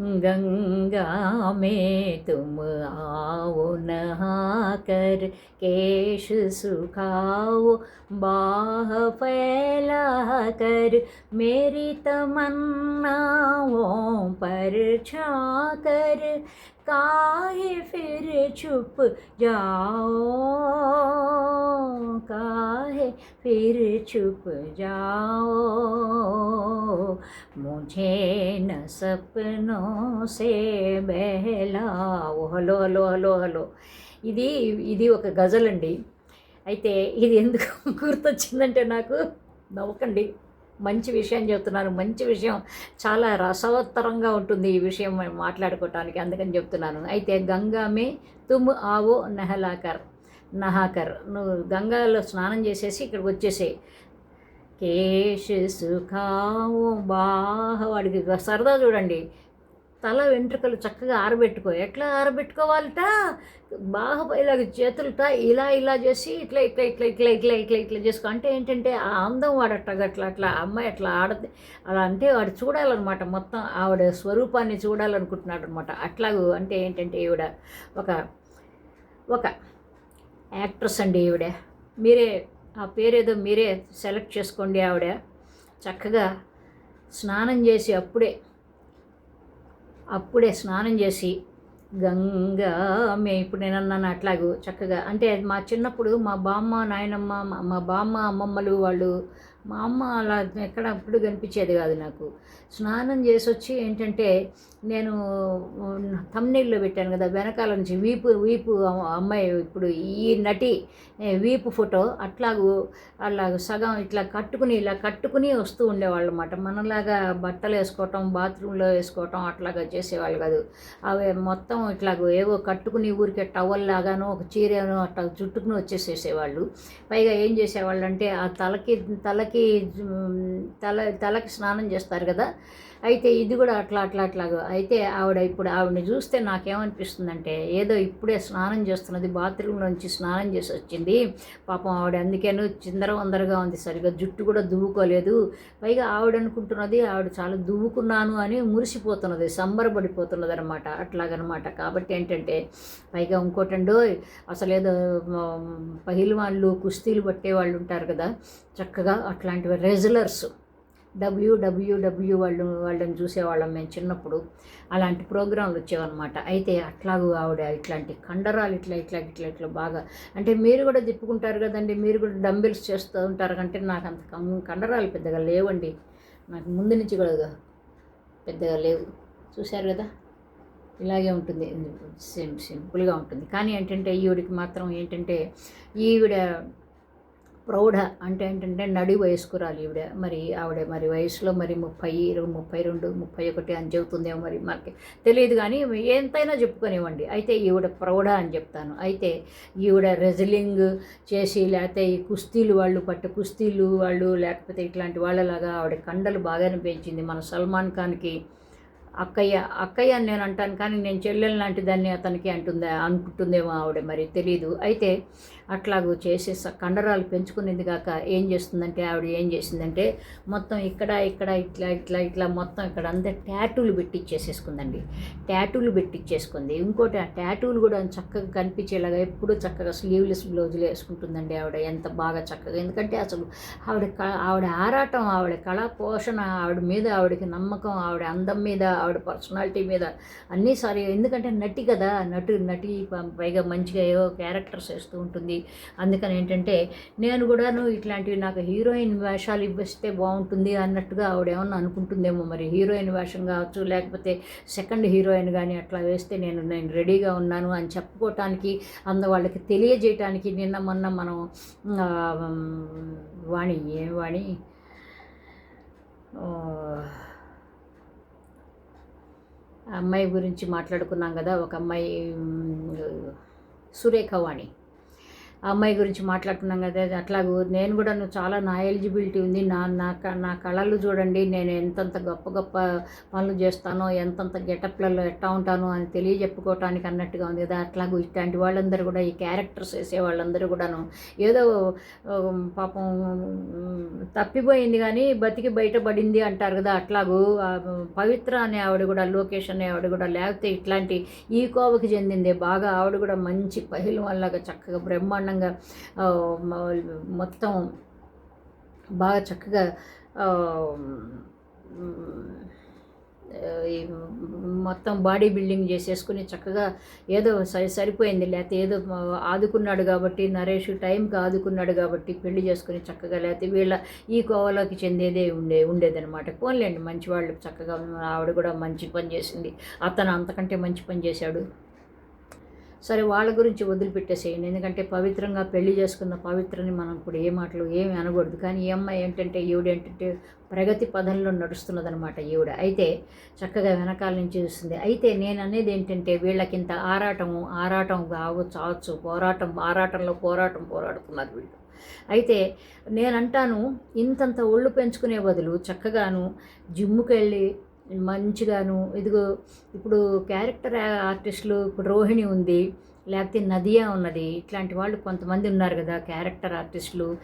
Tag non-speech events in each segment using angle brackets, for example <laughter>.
गंगा में तुम आओ नहा कर केश सुखाओ, बाह फैला कर मेरी तमन्नाओं पर छा कर काहे फिर छुप जाओ काहे फिर छुप जाओ मुझे न सपनों से बहलाओ హలో హలో హలో హలో ఇది ఇది ఒక గజల్ అండి అయితే ఇది ఎందుకు <laughs> గుర్తొచ్చిందంటే నాకు నవ్వకండి మంచి విషయం చెప్తున్నాను మంచి విషయం చాలా రసవత్తరంగా ఉంటుంది ఈ విషయం మనం మాట్లాడుకోవటానికి అందుకని చెప్తున్నాను అయితే గంగామే తుమ్ ఆవో నహలాకర్ నహాకర్. నువ్వు గంగాలో స్నానం చేసేసి ఇక్కడికి వచ్చేసేయి. కేశ్ సుఖావు బాహ వాడికి సరదా చూడండి. తల వెంట్రుకలు చక్కగా ఆరబెట్టుకో. ఎట్లా ఆరబెట్టుకోవాలట? బాగా ఇలాగ చేతులట ఇలా ఇలా చేసి ఇట్లా ఇట్లా ఇట్లా ఇట్లా ఇట్లా ఇట్లా ఇట్లా చేసుకో. అంటే ఏంటంటే ఆ అందం వాడట అట్లా అట్లా అమ్మాయి అట్లా ఆడది. అలా అంటే వాడు చూడాలన్నమాట మొత్తం. ఆవిడ స్వరూపాన్ని చూడాలనుకుంటున్నాడు అనమాట అట్లాగూ అంటే ఏంటంటే ఈవిడ ఒక ఒక యాక్ట్రెస్ అండి ఈవిడ. మీరే ఆ పేరేదో మీరే సెలెక్ట్ చేసుకోండి ఆవిడ. చక్కగా స్నానం చేసి అప్పుడే అప్పుడే స్నానం చేసి గంగా మే ఇప్పుడు నేను అన్నాను అట్లాగూ చక్కగా. అంటే మా చిన్నప్పుడు మా బామ్మ నాయనమ్మ మా- మా బామ్మ అమ్మమ్మలు వాళ్ళు మా అమ్మ అలా ఎక్కడ అప్పుడు కనిపించేది కాదు నాకు. స్నానం చేసి వచ్చి ఏంటంటే నేను తమ్నీళ్ళు పెట్టాను కదా వెనకాల నుంచి వీపు వీపు అమ్మ- అమ్మాయి ఇప్పుడు ఈ నటి వీపు ఫోటో అట్లాగూ అలాగ సగం ఇట్లా కట్టుకుని ఇలా కట్టుకుని వస్తూ ఉండేవాళ్ళు అనమాట మనలాగా బట్టలు వేసుకోవటం బాత్రూంలో వేసుకోవటం అట్లాగా చేసేవాళ్ళు కాదు. అవి మొత్తం ఇట్లాగ ఏవో కట్టుకుని ఊరికే టవల్ లాగానో ఒక చీరనో అట్లా చుట్టుకుని వచ్చేసేసేవాళ్ళు. పైగా ఏం చేసేవాళ్ళు అంటే ఆ తలకి తలకి తలకి తల తలకి స్నానం చేస్తారు కదా. అయితే ఇది కూడా అట్లా అట్లా అట్లాగా. అయితే ఆవిడ ఇప్పుడు ఆవిడని చూస్తే నాకేమనిపిస్తుందంటే ఏదో ఇప్పుడే స్నానం చేస్తున్నది బాత్రూమ్ నుంచి స్నానం చేసి వచ్చింది. పాపం ఆవిడ అందుకేను చిందరవందరగా ఉంది సరిగా జుట్టు కూడా దువ్వుకోలేదు. పైగా ఆవిడ అనుకుంటున్నది ఆవిడ చాలా దువ్వుకున్నాను అని మురిసిపోతున్నది సంబరపడిపోతున్నది అనమాట అట్లాగనమాట. కాబట్టి ఏంటంటే పైగా ఇంకోటండో అసలు ఏదో పహిల్వాన్లు కుస్తీలు పట్టే వాళ్ళు ఉంటారు కదా చక్కగా అట్లాంటివి రెజులర్స్. డబ్ల్యూడబ్ల్యూడబ్ల్యూ వాళ్ళు వాళ్ళని చూసేవాళ్ళం మేము చిన్నప్పుడు. అలాంటి ప్రోగ్రాంలు వచ్చేవన్నమాట. అయితే అట్లాగూ ఆవిడ ఇట్లాంటి కండరాలు ఇట్లా ఇట్లా ఇట్లా ఇట్లా బాగా. అంటే మీరు కూడా తిప్పుకుంటారు కదండి మీరు కూడా డంబిల్స్ చేస్తూ ఉంటారు. అంటే నాకు అంత కం- కండరాలు పెద్దగా లేవండి. నాకు ముందు నుంచి కూడా పెద్దగా లేవు. చూశారు కదా? ఇలాగే ఉంటుంది. సిం సింపుల్గా ఉంటుంది. కానీ ఏంటంటే ఈవిడికి మాత్రం ఏంటంటే ఈవిడ ప్రౌఢ అంటే ఏంటంటే నడి వయస్కురాలు ఈవిడ. మరి ఆవిడ మరి వయసులో మరి ముప్పై ముప్పై రెండు ముప్పై ఒకటి అని చెబుతుందేమో మరి మనకి తెలియదు కానీ ఎంతైనా చెప్పుకునేవ్వండి. అయితే ఈవిడ ప్రౌఢ అని చెప్తాను. అయితే ఈవిడ రెజ్లింగ్ చేసి లేకపోతే ఈ కుస్తీలు వాళ్ళు పట్టు కుస్తీలు వాళ్ళు లేకపోతే ఇట్లాంటి వాళ్ళలాగా ఆవిడ కండలు బాగానే పెంచింది. మన సల్మాన్ ఖాన్కి అక్కయ్య అక్కయ్య అని నేను అంటాను కానీ నేను చెల్లెలు లాంటి దాన్ని అతనికి అంటుందా అనుకుంటుందేమో ఆవిడ మరి తెలియదు అయితే అట్లాగూ చేసే స- కండరాలు పెంచుకునేది కాక ఏం చేస్తుందంటే ఆవిడ ఏం చేసిందంటే మొత్తం ఇక్కడ ఇక్కడ ఇట్లా ఇట్లా ఇట్లా మొత్తం ఇక్కడ అంతా ట్యాటూలు పెట్టిచ్చేసేసుకుందండి. ట్యాటూలు పెట్టిచ్చేసుకుంది. ఇంకోటి ఆ ట్యాటూలు కూడా చక్కగా కనిపించేలాగా ఎప్పుడూ చక్కగా స్లీవ్లెస్ బ్లౌజులు వేసుకుంటుందండి ఆవిడ. ఎంత బాగా చక్కగా. ఎందుకంటే అసలు ఆవిడ క- ఆవిడ ఆరాటం ఆవిడ కళా పోషణ ఆవిడ మీద ఆవిడకి నమ్మకం ఆవిడ అందం మీద ఆవిడ పర్సనాలిటీ మీద అన్నీ సారీ ఎందుకంటే నటి కదా నటు నటి పైగా మంచిగా ఏవో క్యారెక్టర్స్ వేస్తూ ఉంటుంది. అందుకని ఏంటంటే నేను కూడాను ఇట్లాంటివి నాకు హీరోయిన్ వేషాలు ఇవ్వస్తే బాగుంటుంది అన్నట్టుగా ఆవిడ ఏమన్నా అనుకుంటుందేమో మరి. హీరోయిన్ వేషం కావచ్చు లేకపోతే సెకండ్ హీరోయిన్ కానీ అట్లా వేస్తే నేను నేను రెడీగా ఉన్నాను అని చెప్పుకోవటానికి అంద వాళ్ళకి తెలియజేయటానికి నిన్న మొన్న మనం వాణి ఏం వాణి? అమ్మాయి గురించి మాట్లాడుకున్నాం కదా ఒక అమ్మాయి సురేఖ వాణి. ఆ అమ్మాయి గురించి మాట్లాడుకున్నాం కదా అట్లాగూ. నేను కూడా నువ్వు చాలా నా ఎలిజిబిలిటీ ఉంది నా నా క- నా కళలు చూడండి నేను ఎంతంత గొప్ప గొప్ప పనులు చేస్తానో ఎంతంత గెటప్లలో ఎట్టా ఉంటానో అని తెలియజెప్పుకోవటానికి అన్నట్టుగా ఉంది కదా. అట్లాగూ ఇట్లాంటి వాళ్ళందరూ కూడా ఈ క్యారెక్టర్స్ వేసే వాళ్ళందరూ కూడాను. ఏదో పాపం తప్పిపోయింది కానీ బతికి బయటపడింది అంటారు కదా. అట్లాగూ పవిత్ర అనే ఆవిడ కూడా లోకేష్ అనే ఆవిడ కూడా లేకపోతే ఇట్లాంటి ఈ కోవకి చెందిందే బాగా ఆవిడ కూడా మంచి పహిలం వల్లగా చక్కగా బ్రహ్మాండంగా ఆ, మొత్తం బాగా చక్కగా మొత్తం బాడీ బిల్డింగ్ చేసేసుకుని చక్కగా ఏదో సరి సరిపోయింది. లేకపోతే ఏదో ఆదుకున్నాడు కాబట్టి నరేష్ టైంకి ఆదుకున్నాడు కాబట్టి పెళ్ళి చేసుకుని చక్కగా లేకపోతే వీళ్ళ ఈ కోవలోకి చెందేదే ఉండే ఉండేదన్నమాట. పోన్లేండి మంచి వాళ్ళు చక్కగా ఆవిడ కూడా మంచి పని చేసింది. అతను అంతకంటే మంచి పని చేశాడు. సరే వాళ్ళ గురించి వదిలిపెట్టేసేయండి. ఎందుకంటే పవిత్రంగా పెళ్ళి చేసుకున్న పవిత్రని మనం ఇప్పుడు ఏ మాటలు ఏమి అనకూడదు. కానీ ఈ అమ్మాయి ఏంటంటే ఈవిడ ఏంటంటే ప్రగతి పదంలో నడుస్తున్నదనమాట ఈవిడ. అయితే చక్కగా వెనకాల నుంచి చూస్తుంది. అయితే నేను అనేది ఏంటంటే వీళ్ళకింత ఆరాటము ఆరాటం కావచ్చు చావచ్చు పోరాటం ఆరాటంలో పోరాటం పోరాడుతున్నారు వీళ్ళు. అయితే నేనంటాను ఇంతంత ఒళ్ళు పెంచుకునే బదులు చక్కగాను జిమ్ముకి వెళ్ళి మంచిగాను. ఇదిగో ఇప్పుడు క్యారెక్టర్ ఆర్టిస్టులు ఇప్పుడు రోహిణి ఉంది. లేకపోతే నదియా ఉన్నది. ఇట్లాంటి వాళ్ళు కొంతమంది ఉన్నారు కదా క్యారెక్టర్ ఆర్టిస్టులు.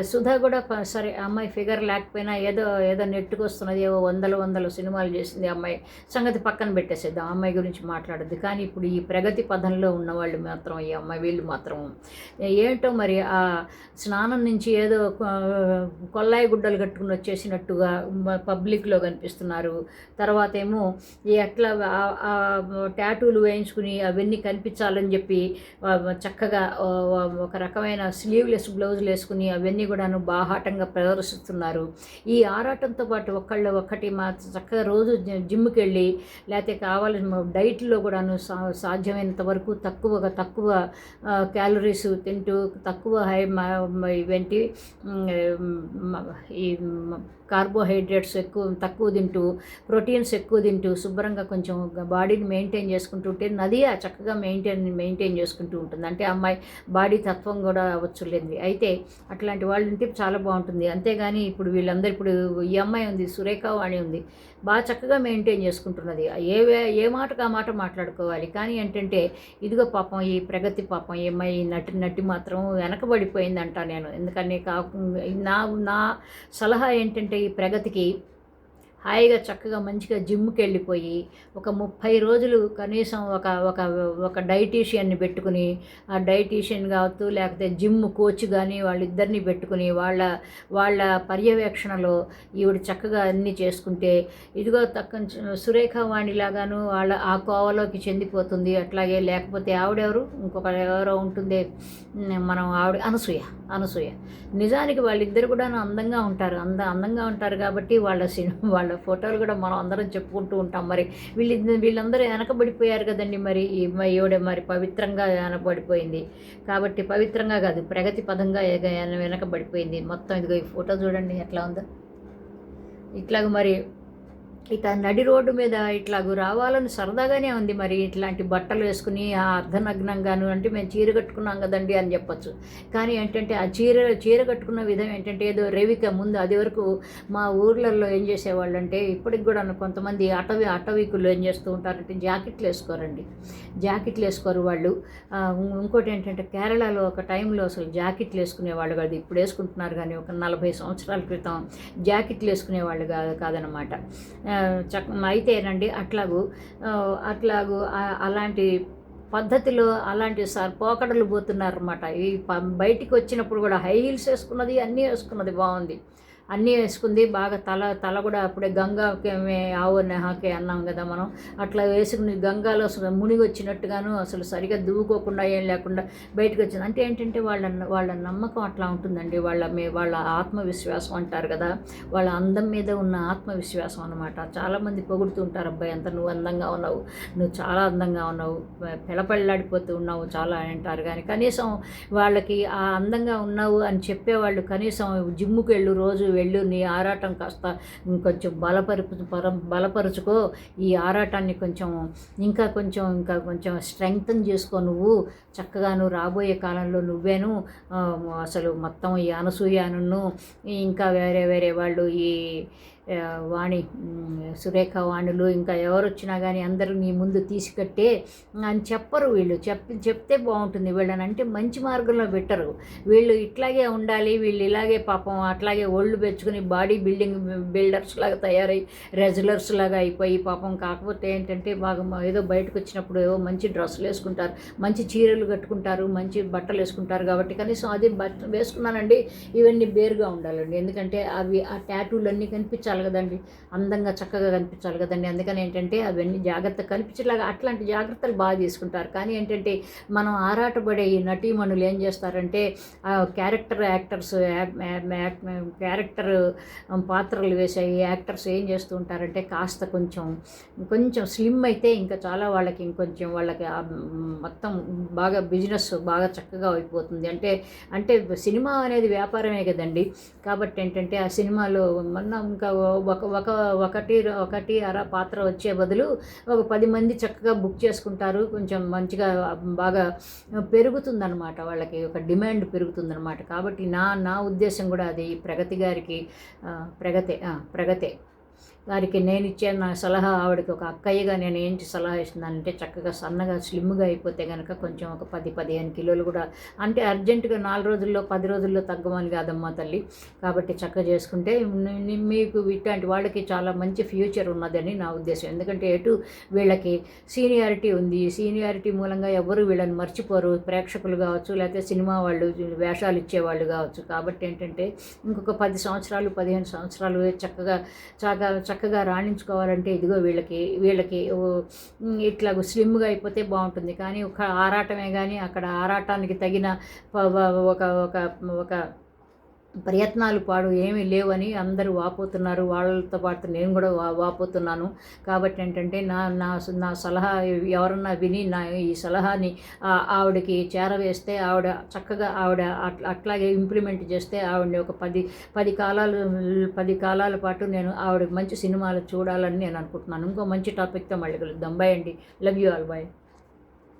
సుధా కూడా సరే అమ్మాయి ఫిగర్ లేకపోయినా ఏదో ఏదో నెట్టుకు వస్తున్నది ఏవో వందల వందల సినిమాలు చేసింది అమ్మాయి. సంగతి పక్కన పెట్టేసేద్దాం ఆ అమ్మాయి గురించి మాట్లాడద్దు. కానీ ఇప్పుడు ఈ ప్రగతి పదంలో ఉన్న వాళ్ళు మాత్రం ఈ అమ్మాయి వీళ్ళు మాత్రం ఏంటో మరి ఆ స్నానం నుంచి ఏదో కొల్లాయి గుడ్డలు కట్టుకుని వచ్చేసినట్టుగా పబ్లిక్లో కనిపిస్తున్నారు. తర్వాత ఏమో ఈ ఎట్లా ఆ- ట్యాటూలు వేయించుకుని అవన్నీ కనిపించాలని అని చెప్పి చక్కగా ఒక రకమైన స్లీవ్లెస్ బ్లౌజులు వేసుకుని అవన్నీ కూడాను బాహాటంగా ప్రదర్శిస్తున్నారు. ఈ ఆరాటంతో పాటు ఒకళ్ళు ఒక్కటి మా చక్కగా రోజు జిమ్కి వెళ్ళి లేకపోతే కావాల్సిన డైట్లో కూడాను సా సాధ్యమైనంత వరకు తక్కువగా తక్కువ క్యాలరీస్ తింటూ తక్కువ హై ఇవేంటి ఈ కార్బోహైడ్రేట్స్ ఎక్కువ తక్కువ తింటూ ప్రోటీన్స్ ఎక్కువ తింటూ శుభ్రంగా కొంచెం బాడీని మెయింటైన్ చేసుకుంటూ ఉంటే నది ఆ చక్కగా మెయింటైన్ మెయింటైన్ చేసుకుంటూ ఉంటుంది. అంటే అమ్మాయి బాడీ తత్వం కూడా వచ్చులేంది అయితే అట్లాంటి వాళ్ళు ఉంటే చాలా బాగుంటుంది. అంతేగాని ఇప్పుడు వీళ్ళందరూ ఇప్పుడు ఈ అమ్మాయి ఉంది సురేఖ వాణి ఉంది. బాగా చక్కగా మెయింటైన్ చేసుకుంటున్నది. ఏ ఏ మాటకు ఆ మాట మాట్లాడుకోవాలి? కానీ ఏంటంటే ఇదిగో పాపం ఈ ప్రగతి పాపం ఈ అమ్మాయి నటి నటి మాత్రం వెనకబడిపోయిందంట నేను. ఎందుకని కా నా నా సలహా ఏంటంటే ఈ ప్రగతికి హాయిగా చక్కగా మంచిగా జిమ్కి వెళ్ళిపోయి ఒక ముప్పై రోజులు కనీసం ఒక ఒక ఒక డైటీషియన్ని పెట్టుకుని ఆ డైటీషియన్ కావచ్చు లేకపోతే జిమ్ కోచ్ కానీ వాళ్ళిద్దరిని పెట్టుకుని వాళ్ళ వాళ్ళ పర్యవేక్షణలో ఈవిడ చక్కగా అన్నీ చేసుకుంటే ఇదిగో తక్క సురేఖ వాణిలాగాను వాళ్ళ ఆ కోవలోకి చెందిపోతుంది. అట్లాగే లేకపోతే ఆవిడెవరు ఇంకొక ఎవరో ఉంటుంది మనం ఆవిడ అనసూయ అనసూయ. నిజానికి వాళ్ళిద్దరు కూడా అందంగా ఉంటారు. అంద అందంగా ఉంటారు కాబట్టి వాళ్ళ సినిమా వాళ్ళ ఫోటోలు కూడా మనం అందరం చెప్పుకుంటూ ఉంటాం. మరి వీళ్ళు వీళ్ళందరూ వెనకబడిపోయారు కదండి మరి. ఈ ఈవిడ మరి పవిత్రంగా వెనకబడిపోయింది. కాబట్టి పవిత్రంగా కాదు ప్రగతి పదంగా వెనకబడిపోయింది. మొత్తం ఇదిగో ఈ ఫోటో చూడండి ఎట్లా ఉందో. ఇట్లాగ మరి ఇట్లా నడి రోడ్డు మీద ఇట్లాగూ రావాలని సరదాగానే ఉంది మరి. ఇట్లాంటి బట్టలు వేసుకుని ఆ అర్ధనగ్నంగాను అంటే మేము చీర కట్టుకున్నాం కదండి అని చెప్పొచ్చు. కానీ ఏంటంటే ఆ చీర చీర కట్టుకున్న విధం ఏంటంటే ఏదో రవిక ముందు అది వరకు మా ఊర్లలో ఏం చేసేవాళ్ళు అంటే ఇప్పటికి కూడా కొంతమంది అటవీ అటవీకులు ఏం చేస్తూ ఉంటారంటే జాకెట్లు వేసుకోరండి. జాకెట్లు వేసుకోరు వాళ్ళు. ఇంకోటి ఏంటంటే కేరళలో ఒక టైంలో అసలు జాకెట్లు వేసుకునేవాళ్ళు కాదు. ఇప్పుడు వేసుకుంటున్నారు కానీ ఒక నలభై సంవత్సరాల క్రితం జాకెట్లు వేసుకునేవాళ్ళు కాదు కాదనమాట. చక్ అయితేనండి అట్లాగూ అట్లాగూ అలాంటి పద్ధతిలో అలాంటి సార్ పోకడలు పోతున్నారన్నమాట. ఈ బయటికి వచ్చినప్పుడు కూడా హై హీల్స్ వేసుకున్నది అన్నీ వేసుకున్నది బాగుంది. అన్నీ వేసుకుంది. బాగా తల తల కూడా అప్పుడే గంగాకి ఆవు నెహాకే అన్నాం కదా మనం. అట్లా వేసుకుని గంగాలో అసలు మునిగి వచ్చినట్టుగాను అసలు సరిగా దువ్వుకోకుండా ఏం లేకుండా బయటకు వచ్చింది. అంటే ఏంటంటే వాళ్ళ వాళ్ళ నమ్మకం అట్లా ఉంటుందండి. వాళ్ళ మీ వాళ్ళ ఆత్మవిశ్వాసం అంటారు కదా. వాళ్ళ అందం మీద ఉన్న ఆత్మవిశ్వాసం అనమాట చాలామంది పొగుడుతూ ఉంటారు అబ్బాయి అంత నువ్వు అందంగా ఉన్నావు నువ్వు చాలా అందంగా ఉన్నావు పిలపళ్ళాడిపోతూ ఉన్నావు చాలా అని అంటారు. కానీ కనీసం వాళ్ళకి ఆ అందంగా ఉన్నావు అని చెప్పేవాళ్ళు కనీసం జిమ్ముకి వెళ్ళు రోజు వెళ్ళు నీ ఆరాటం కాస్త కొంచెం బలపరుపు పరం బలపరుచుకో. ఈ ఆరాటాన్ని కొంచెం ఇంకా కొంచెం ఇంకా కొంచెం స్ట్రెంగ్తన్ చేసుకో. నువ్వు చక్కగా నువ్వు రాబోయే కాలంలో నువ్వేను అసలు మొత్తం ఈ అనసూయను ఇంకా వేరే వేరే వాళ్ళు ఈ వాణి సురేఖ వాణులు ఇంకా ఎవరు వచ్చినా కానీ అందరూ నీ ముందు తీసుకట్టే అని చెప్పరు వీళ్ళు. చెప్పి చెప్తే బాగుంటుంది. వీళ్ళని అంటే మంచి మార్గంలో పెట్టరు. వీళ్ళు ఇట్లాగే ఉండాలి వీళ్ళు ఇలాగే పాపం అట్లాగే ఒళ్ళు పెంచుకుని బాడీ బిల్డింగ్ బిల్డర్స్ లాగా తయారై రెజులర్స్ లాగా అయిపోయి పాపం. కాకపోతే ఏంటంటే బాగా ఏదో బయటకు వచ్చినప్పుడు ఏవో మంచి డ్రెస్సులు వేసుకుంటారు మంచి చీరలు కట్టుకుంటారు మంచి బట్టలు వేసుకుంటారు కాబట్టి కనీసం అది బట్ట వేసుకున్నానండి ఇవన్నీ బేరుగా ఉండాలండి. ఎందుకంటే అవి ఆ ట్యాటూలు అన్నీ కనిపించాలి కదండి. అందంగా చక్కగా కనిపించాలి కదండి. అందుకని ఏంటంటే అవన్నీ జాగ్రత్త కనిపించేలాగా అట్లాంటి జాగ్రత్తలు బాగా తీసుకుంటారు. కానీ ఏంటంటే మనం ఆరాటపడే ఈ నటీమణులు ఏం చేస్తారంటే ఆ క్యారెక్టర్ యాక్టర్స్ క్యారెక్టర్ పాత్రలు వేసే ఈ యాక్టర్స్ ఏం చేస్తూ ఉంటారంటే కాస్త కొంచెం కొంచెం స్లిమ్ అయితే ఇంకా చాలా వాళ్ళకి ఇంకొంచెం వాళ్ళకి మొత్తం బాగా బిజినెస్ బాగా చక్కగా అయిపోతుంది. అంటే అంటే సినిమా అనేది వ్యాపారమే కదండి. కాబట్టి ఏంటంటే ఆ సినిమాలో మొన్న ఇంకా ఒక ఒక ఒకటి ఒకటి అర పాత్ర వచ్చే బదులు ఒక పది మంది చక్కగా బుక్ చేసుకుంటారు. కొంచెం మంచిగా బాగా పెరుగుతుందన్నమాట వాళ్ళకి. ఒక డిమాండ్ పెరుగుతుందన్నమాట. కాబట్టి నా నా ఉద్దేశం కూడా అది ప్రగతి గారికి ప్రగతే ప్రగతే. వారికి నేను ఇచ్చే నా సలహా ఆవిడకి ఒక అక్కయ్యగా నేను ఏంటి సలహా ఇస్తున్నానంటే చక్కగా సన్నగా స్లిమ్గా అయిపోతే కనుక కొంచెం ఒక పది పదిహేను కిలోలు కూడా అంటే అర్జెంటుగా నాలుగు రోజుల్లో పది రోజుల్లో తగ్గమని కాదమ్మా తల్లి. కాబట్టి చక్కగా చేసుకుంటే మీకు ఇట్లాంటి వాళ్ళకి చాలా మంచి ఫ్యూచర్ ఉన్నదని నా ఉద్దేశం. ఎందుకంటే ఎటు వీళ్ళకి సీనియారిటీ ఉంది. సీనియారిటీ మూలంగా ఎవరు వీళ్ళని మర్చిపోరు. ప్రేక్షకులు కావచ్చు లేకపోతే సినిమా వాళ్ళు వేషాలు ఇచ్చేవాళ్ళు కావచ్చు. కాబట్టి ఏంటంటే ఇంకొక పది సంవత్సరాలు పదిహేను సంవత్సరాలు చక్కగా చక్కగా చక్కగా రాణించుకోవాలంటే ఇదిగో వీళ్ళకి వీళ్ళకి ఇట్లా స్లిమ్గా అయిపోతే బాగుంటుంది. కానీ ఒక ఆరాటమే కానీ అక్కడ ఆరాటానికి తగిన ప- ఒక ఒక ఒక ప్రయత్నాలు పాడు ఏమీ లేవని అందరూ వాపోతున్నారు. వాళ్ళతో పాటు నేను కూడా వా వాపోతున్నాను. కాబట్టి ఏంటంటే నా నా నా సలహా ఎవరన్నా విని నా ఈ సలహాని ఆవిడకి చేరవేస్తే ఆవిడ చక్కగా ఆవిడ అట్లా అట్లాగే ఇంప్లిమెంట్ చేస్తే ఆవిడని ఒక పది పది కాలాలు పది కాలాల పాటు నేను ఆవిడ మంచి సినిమాలు చూడాలని నేను అనుకుంటున్నాను. ఇంకో మంచి టాపిక్తో మళ్ళీ కలుద్దాం. బాయ్ అండి. Love you all. బాయ్